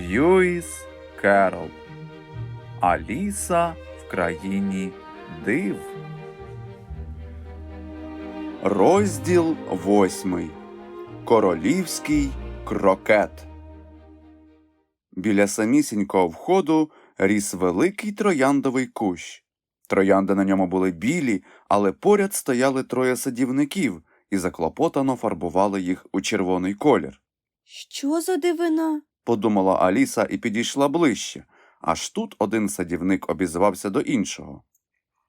Льюіс Керол Аліса в країні див. Розділ восьмий. Королівський крокет. Біля самісінького входу ріс великий трояндовий кущ. Троянди на ньому були білі, але поряд стояли троє садівників і заклопотано фарбували їх у червоний колір. Що за дивина? Подумала Аліса і підійшла ближче. Аж тут один садівник обізвався до іншого.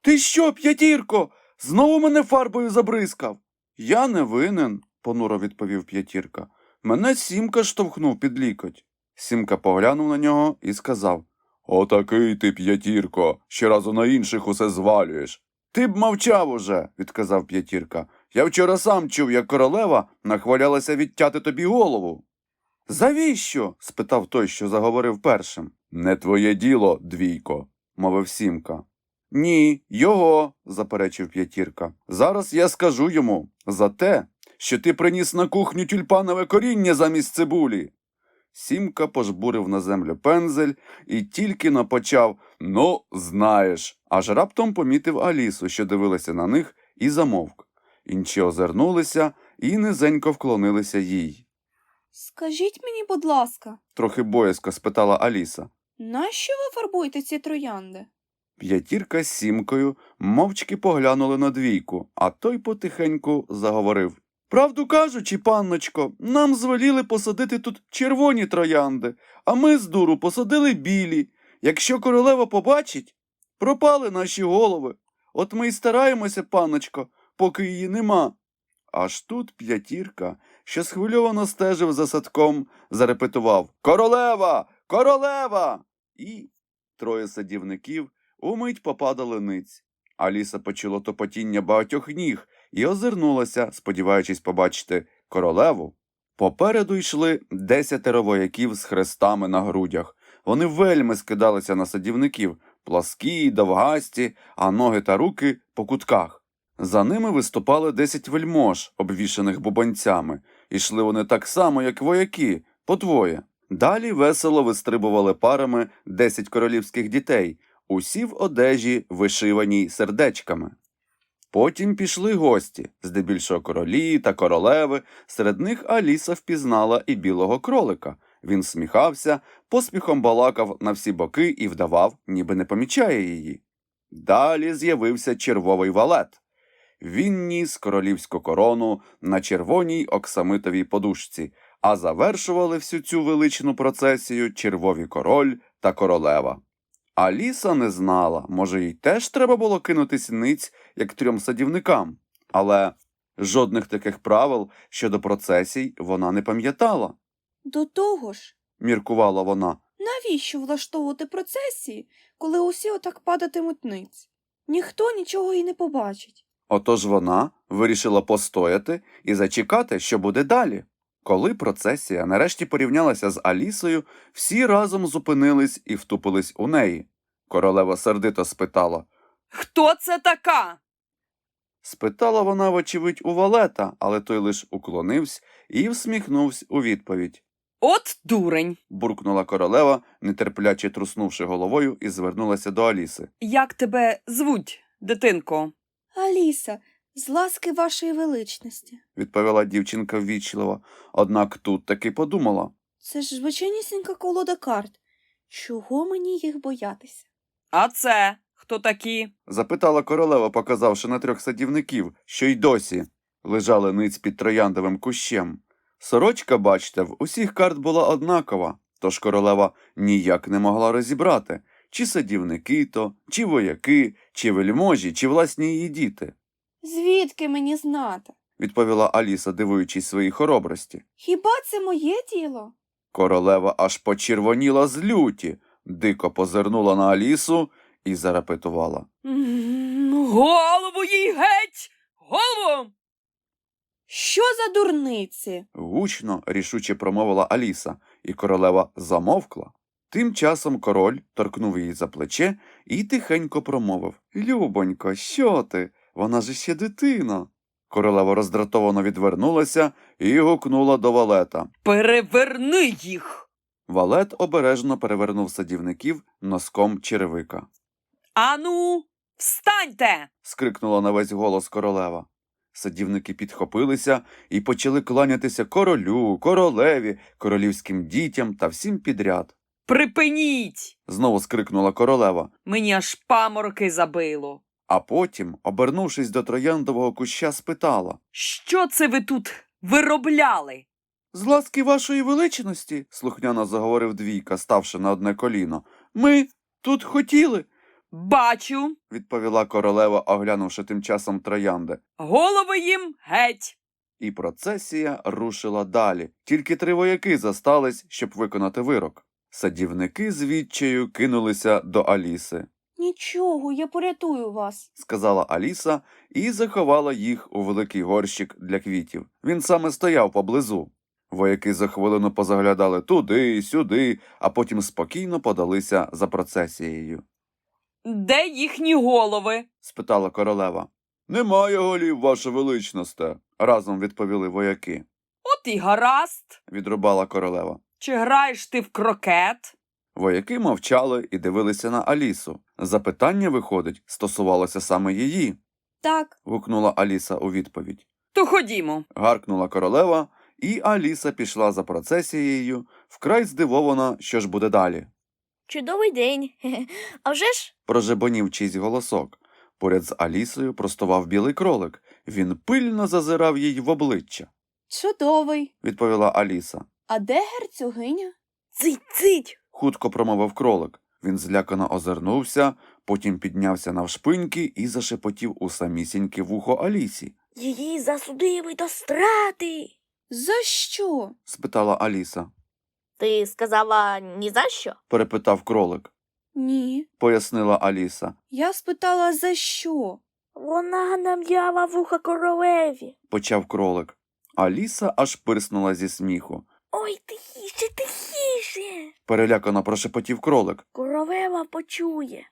Ти що, п'ятірко? Знову мене фарбою забризкав? Я не винен, понуро відповів п'ятірка. Мене сімка штовхнув під лікоть. Сімка поглянув на нього і сказав Отакий ти, п'ятірко, щоразу на інших усе звалюєш. Ти б мовчав уже, відказав п'ятірка. Я вчора сам чув, як королева нахвалялася відтяти тобі голову. Завіщо? спитав той, що заговорив першим. Не твоє діло, двійко, мовив сімка. Ні, його, заперечив п'ятірка. Зараз я скажу йому за те, що ти приніс на кухню тюльпанове коріння замість цибулі. Сімка пожбурив на землю пензель і тільки напочав Ну, знаєш, аж раптом помітив Алісу, що дивилася на них, і замовк. Інші озирнулися і низенько вклонилися їй. Скажіть мені, будь ласка, Трохи боязко спитала Аліса. нащо ви фарбуєте ці троянди? П'ятірка з сімкою мовчки поглянули на двійку, а той потихеньку заговорив. Правду кажучи, панночко, нам звеліли посадити тут червоні троянди, а ми з дуру посадили білі. Якщо королева побачить, пропали наші голови. От ми й стараємося, панночко, поки її нема. Аж тут п'ятірка, що схвильовано стежив за садком, зарепетував Королева! Королева! І троє садівників умить попадали ниць. Аліса почула топотіння багатьох ніг і озирнулася, сподіваючись побачити королеву. Попереду йшли десятеро вояків з хрестами на грудях. Вони вельми скидалися на садівників, пласкі, довгасті, а ноги та руки по кутках. За ними виступали десять вельмож, обвішаних бубанцями. Ішли вони так само, як вояки, по двоє. Далі весело вистрибували парами десять королівських дітей, усі в одежі, вишиваній сердечками. Потім пішли гості, здебільшого королі та королеви. Серед них Аліса впізнала і білого кролика. Він сміхався, поспіхом балакав на всі боки і вдавав, ніби не помічає її. Далі з'явився червовий валет. Він ніс королівську корону на червоній оксамитовій подушці, а завершували всю цю величну процесію червові король та королева. Аліса не знала, може, їй теж треба було кинутись ниць, як трьом садівникам, але жодних таких правил щодо процесій вона не пам'ятала, До того ж, міркувала вона. навіщо влаштовувати процесії, коли усі отак падатимуть ниць? Ніхто нічого і не побачить. Отож вона вирішила постояти і зачекати, що буде далі. Коли процесія нарешті порівнялася з Алісою, всі разом зупинились і втупились у неї. Королева сердито спитала. Хто це така? Спитала вона, вочевидь, у валета, але той лиш уклонився і всміхнувся у відповідь. От дурень. Буркнула королева, нетерпляче труснувши головою, і звернулася до Аліси. Як тебе звуть, дитинко? Аліса, з ласки вашої величності. Відповіла дівчинка ввічливо, однак тут таки подумала. Це ж звичайнісінька колода карт. Чого мені їх боятися? А це хто такі? Запитала королева, показавши на трьох садівників, що й досі лежали ниць під трояндовим кущем. Сорочка, бачте, в усіх карт була однакова, тож королева ніяк не могла розібрати, чи садівники то, чи вояки, чи вельможі, чи власні її діти, Звідки мені знати? відповіла Аліса, дивуючись своїй хоробрості. Хіба це моє діло? Королева аж почервоніла з люті, дико позирнула на Алісу і зарепетувала. Голову їй геть! Голову! Що за дурниці? Гучно, рішуче промовила Аліса, і королева замовкла. Тим часом король торкнув її за плече і тихенько промовив Любонько, що ти? Вона ж ще дитина. Королева роздратовано відвернулася і гукнула до валета. Переверни їх! Валет обережно перевернув садівників носком черевика. Ану, встаньте! скрикнула на весь голос королева. Садівники підхопилися і почали кланятися королю, королеві, королівським дітям та всім підряд. Припиніть! Знову скрикнула королева, Мені аж памороки забило. а потім, обернувшись до трояндового куща, спитала Що це ви тут виробляли? З ласки вашої величності, слухняно заговорив двійка, ставши на одне коліно. Ми тут хотіли, Бачу, відповіла королева, оглянувши тим часом троянди. голови їм геть. І процесія рушила далі. Тільки три вояки застались, щоб виконати вирок. Садівники з відчаю кинулися до Аліси, Нічого, я порятую вас. сказала Аліса і заховала їх у великий горщик для квітів. Він саме стояв поблизу. Вояки за хвилину позаглядали туди, сюди, а потім спокійно подалися за процесією. Де їхні голови? спитала королева. Немає голів, ваше величносте, разом відповіли вояки. От і гаразд. Відрубала королева. Чи граєш ти в крокет? Вояки мовчали і дивилися на Алісу. Запитання, виходить, стосувалося саме її. Так, гукнула Аліса у відповідь. То ходімо. Гаркнула королева, і Аліса пішла за процесією, вкрай здивована, що ж буде далі. Чудовий день. А вже ж Прожебонів чийсь голосок. Поряд з Алісою простував білий кролик. Він пильно зазирав їй в обличчя, чудовий. відповіла Аліса. А де герцогиня? цить цить. Хутко промовив кролик. Він злякано озирнувся, потім піднявся навшпиньки і зашепотів у самісіньке вухо Алісі. Її засудили до страти. За що? спитала Аліса. Ти сказала ні за що? Перепитав кролик. Ні. Пояснила Аліса. Я спитала за що? Вона нам'яла вуха королеві. Почав кролик. Аліса аж пирснула зі сміху. Ой, тихіше, тихіше. Перелякано прошепотів кролик. Королева почує.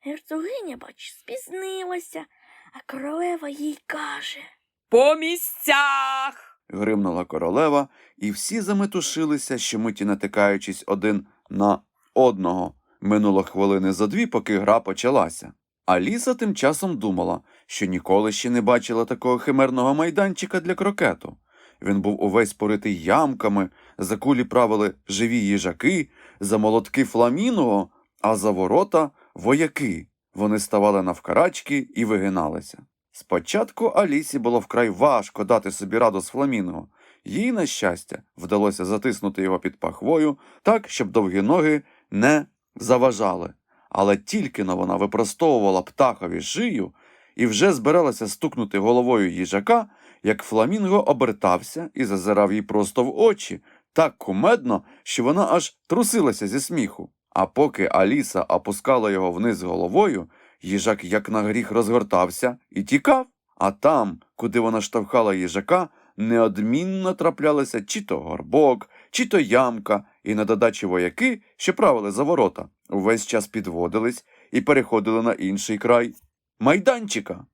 Герцогиня, бач, спізнилася, а королева їй каже. По місцях. Гримнула королева, і всі заметушилися, щомиті натикаючись один на одного. Минуло хвилини зо дві, поки гра почалася. Аліса тим часом думала, що ніколи ще не бачила такого химерного майданчика для крокету. Він був увесь поритий ямками, за кулі правили живі їжаки, за молотки фламінго, а за ворота вояки. Вони ставали навкарачки і вигиналися. Спочатку Алісі було вкрай важко дати собі раду з фламінго. Їй, на щастя, вдалося затиснути його під пахвою так, щоб довгі ноги не заважали. Але тільки но вона випростовувала птахові шию і вже збиралася стукнути головою їжака, як фламінго обертався і зазирав їй просто в очі, так кумедно, що вона аж трусилася зі сміху. А поки Аліса опускала його вниз головою, їжак як на гріх розгортався і тікав. А там, куди вона штовхала їжака, неодмінно траплялися чи то горбок, чи то ямка, і на додачі вояки, що правили за ворота, увесь час підводились і переходили на інший край майданчика.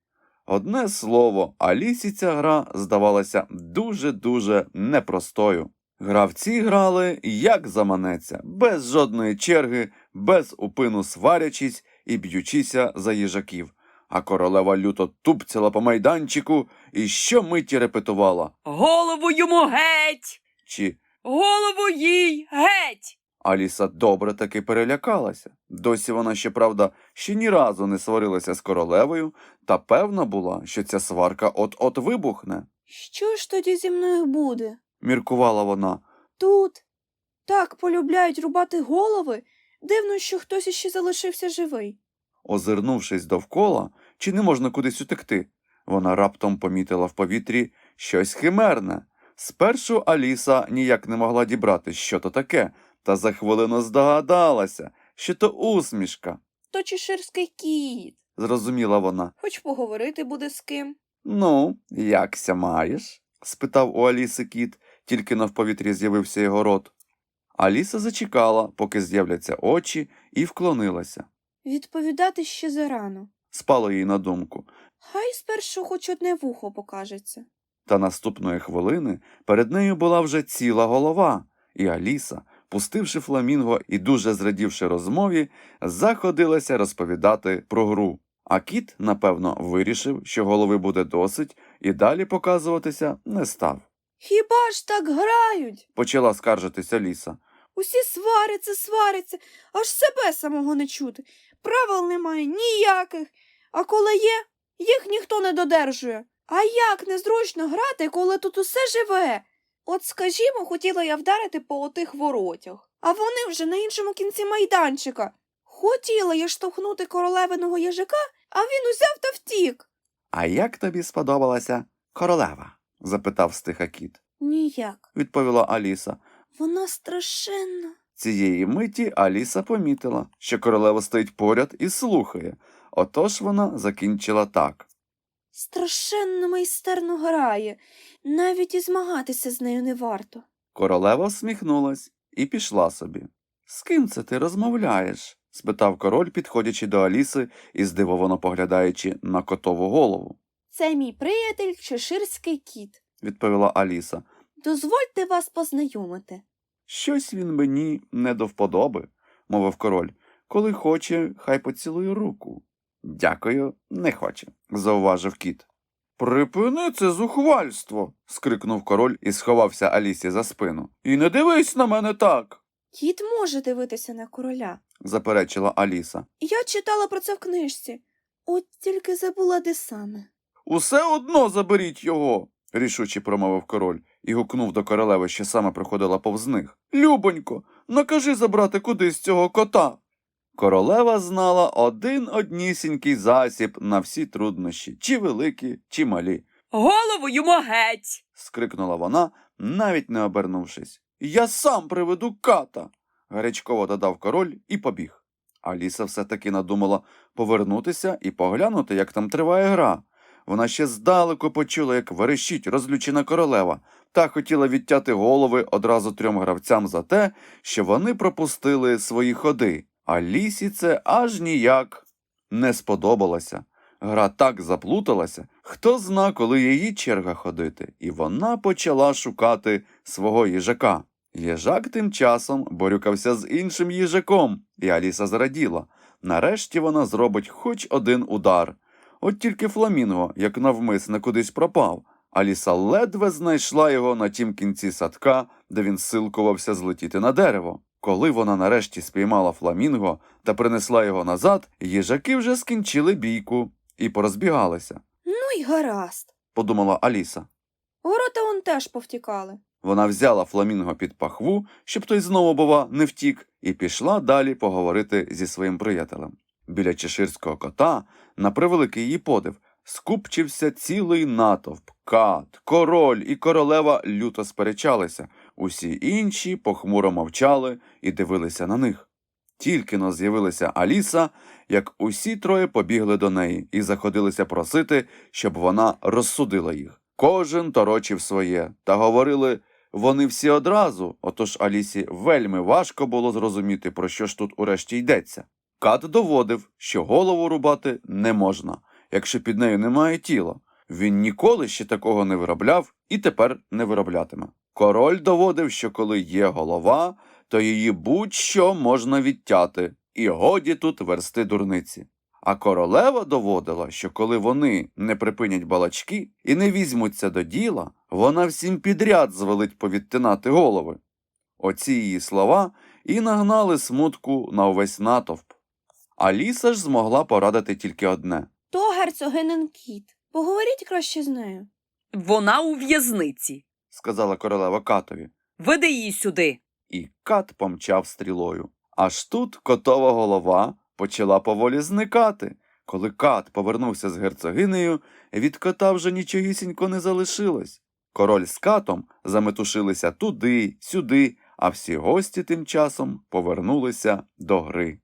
Одне слово, Алісі ця гра здавалася дуже-дуже непростою. Гравці грали як заманеться, без жодної черги, без упину сварячись і б'ючися за їжаків. А королева люто тупцяла по майданчику і щомиті репетувала. Голову йому геть. Чи Голову їй геть. Аліса добре таки перелякалася. Досі вона, щоправда, ще ні разу не сварилася з королевою, та певна була, що ця сварка от-от вибухне, Що ж тоді зі мною буде? міркувала вона. Тут так полюбляють рубати голови. Дивно, що хтось іще залишився живий. Озирнувшись довкола, чи не можна кудись утекти, вона раптом помітила в повітрі щось химерне. Спершу Аліса ніяк не могла дібрати, що то таке, та за хвилину здогадалася, що то усмішка, То чеширський кіт. зрозуміла вона. Хоч поговорити буде з ким. Ну, якся маєш? спитав у Аліси кіт, тільки но в повітрі з'явився його рот. Аліса зачекала, поки з'являться очі, і вклонилася. Відповідати ще зарано. Спало їй на думку. Хай спершу хоч одне вухо покажеться. Та наступної хвилини перед нею була вже ціла голова, і Аліса, пустивши фламінго і дуже зрадівши розмові, заходилася розповідати про гру. А кіт, напевно, вирішив, що голови буде досить, і далі показуватися не став. Хіба ж так грають? Почала скаржитися ліса. Усі сваряться, сваряться, аж себе самого не чути. Правил немає ніяких. А коли є, їх ніхто не додержує. А як незручно грати, коли тут усе живе? От, скажімо, хотіла я вдарити по отих воротях, а вони вже на іншому кінці майданчика. Хотіла я штовхнути королевиного їжака, а він узяв та втік. А як тобі сподобалася королева? запитав стиха кіт. Ніяк. Відповіла Аліса. Вона страшенна. Цієї миті Аліса помітила, що королева стоїть поряд і слухає. Отож вона закінчила так. Страшенно майстерно грає. Навіть і змагатися з нею не варто. Королева всміхнулась і пішла собі. З ким це ти розмовляєш? спитав король, підходячи до Аліси і здивовано поглядаючи на котову голову. Це мій приятель чеширський кіт. Відповіла Аліса. Дозвольте вас познайомити. Щось він мені не до вподоби, мовив король. Коли хоче, хай поцілує руку. Дякую, не хоче, зауважив кіт. Припини це зухвальство. скрикнув король і сховався Алісі за спину. І не дивись на мене так. Кіт може дивитися на короля. заперечила Аліса. Я читала про це в книжці. От тільки забула, де саме. Усе одно заберіть його, рішуче промовив король і гукнув до королеви, що саме проходила повз них. Любонько, накажи забрати кудись цього кота. Королева знала один однісінький засіб на всі труднощі, чи великі, чи малі, Голову йому геть. скрикнула вона, навіть не обернувшись. Я сам приведу ката. гарячково додав король і побіг. Аліса все-таки надумала повернутися і поглянути, як там триває гра. Вона ще здалеку почула, як верещить розлючена королева, та хотіла відтяти голови одразу трьом гравцям за те, що вони пропустили свої ходи. А лісі це аж ніяк не сподобалося. Гра так заплуталася, хто зна, коли її черга ходити, і вона почала шукати свого їжака. Їжак тим часом борюкався з іншим їжаком, і Аліса зраділа. Нарешті вона зробить хоч один удар. От тільки фламінго, як навмисне, кудись пропав. Аліса ледве знайшла його на тім кінці садка, де він силкувався злетіти на дерево. Коли вона нарешті спіймала фламінго та принесла його назад, їжаки вже скінчили бійку і порозбігалися, Ну й гаразд. подумала Аліса. Ворота он теж повтікали. Вона взяла фламінго під пахву, щоб той знову, бува, не втік, і пішла далі поговорити зі своїм приятелем. Біля чеширського кота, на превеликий її подив, скупчився цілий натовп. Кат, король і королева люто сперечалися. Усі інші похмуро мовчали і дивилися на них. Тільки но з'явилася Аліса, як усі троє побігли до неї і заходилися просити, щоб вона розсудила їх. Кожен торочив своє, та говорили вони всі одразу, отож Алісі вельми важко було зрозуміти, про що ж тут урешті йдеться. Кат доводив, що голову рубати не можна, якщо під нею немає тіла. Він ніколи ще такого не виробляв і тепер не вироблятиме. Король доводив, що коли є голова, то її будь-що можна відтяти, і годі тут версти дурниці. А королева доводила, що коли вони не припинять балачки і не візьмуться до діла, вона всім підряд звелить повідтинати голови. Оці її слова і нагнали смутку на увесь натовп. Аліса ж змогла порадити тільки одне. То герцогинин кіт. Поговоріть краще з нею. Вона у в'язниці. Сказала королева катові, Веди її сюди. і кат помчав стрілою. Аж тут котова голова почала поволі зникати. Коли кат повернувся з герцогинею, від кота вже нічогісінько не залишилось. Король з катом заметушилися туди, сюди, а всі гості тим часом повернулися до гри.